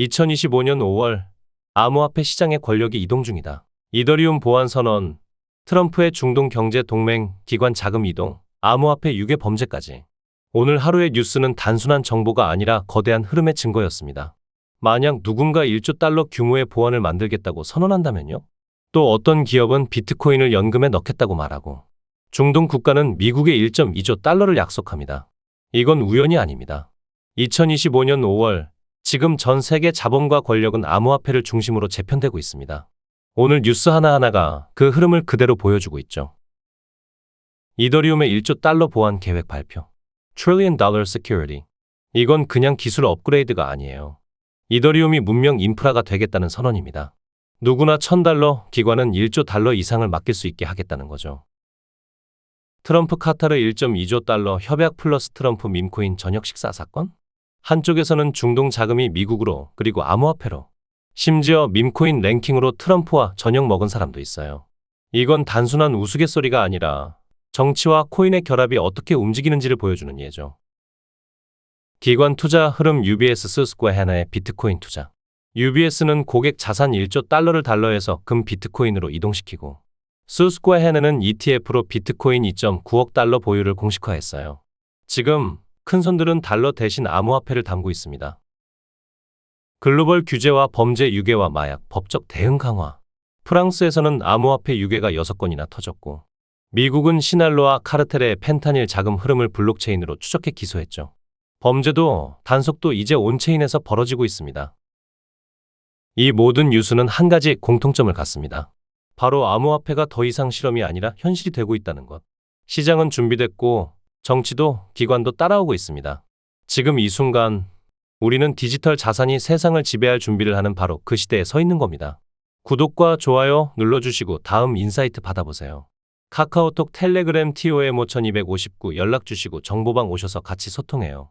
2025년 5월 암호화폐 시장의 권력이 이동 중이다. 이더리움 보안 선언, 트럼프의 중동 경제 동맹, 기관 자금 이동, 암호화폐 유괴 범죄까지. 오늘 하루의 뉴스는 단순한 정보가 아니라 거대한 흐름의 증거였습니다. 만약 누군가 1조 달러 규모의 보안을 만들겠다고 선언한다면요? 또 어떤 기업은 비트코인을 연금에 넣겠다고 말하고 중동 국가는 미국의 1.2조 달러를 약속합니다. 이건 우연이 아닙니다. 2025년 5월 지금 전 세계 자본과 권력은 암호화폐를 중심으로 재편되고 있습니다. 오늘 뉴스 하나하나가 그 흐름을 그대로 보여주고 있죠. 이더리움의 1조 달러 보안 계획 발표. Trillion Dollar Security. 이건 그냥 기술 업그레이드가 아니에요. 이더리움이 문명 인프라가 되겠다는 선언입니다. 누구나 1000달러, 기관은 1조 달러 이상을 맡길 수 있게 하겠다는 거죠. 트럼프 카타르 1.2조 달러 협약 플러스 트럼프 밈코인 저녁 식사 사건? 한쪽에서는 중동 자금이 미국으로 그리고 암호화폐로 심지어 밈코인 랭킹으로 트럼프와 저녁 먹은 사람도 있어요. 이건 단순한 우스갯소리가 아니라 정치와 코인의 결합이 어떻게 움직이는지를 보여주는 예죠. 기관 투자 흐름 UBS 스스과 해나의 비트코인 투자. UBS는 고객 자산 1조 달러를 달러에서 금 비트코인으로 이동시키고 수스과 해나는 ETF로 비트코인 2.9억 달러 보유를 공식화했어요. 지금 큰 손들은 달러 대신 암호화폐를 담고 있습니다. 글로벌 규제와 범죄 유괴와 마약 법적 대응 강화. 프랑스에서는 암호화폐 유괴가 6건이나 터졌고 미국은 시날로와 카르텔의 펜타닐 자금 흐름을 블록체인으로 추적해 기소했죠. 범죄도 단속도 이제 온체인에서 벌어지고 있습니다. 이 모든 뉴스는 한 가지 공통점을 갖습니다. 바로 암호화폐가 더 이상 실험이 아니라 현실이 되고 있다는 것. 시장은 준비됐고 정치도 기관도 따라오고 있습니다. 지금 이 순간 우리는 디지털 자산이 세상을 지배할 준비를 하는 바로 그 시대에 서 있는 겁니다. 구독과 좋아요 눌러주시고 다음 인사이트 받아보세요. 카카오톡 텔레그램 TOM 5259 연락 주시고 정보방 오셔서 같이 소통해요.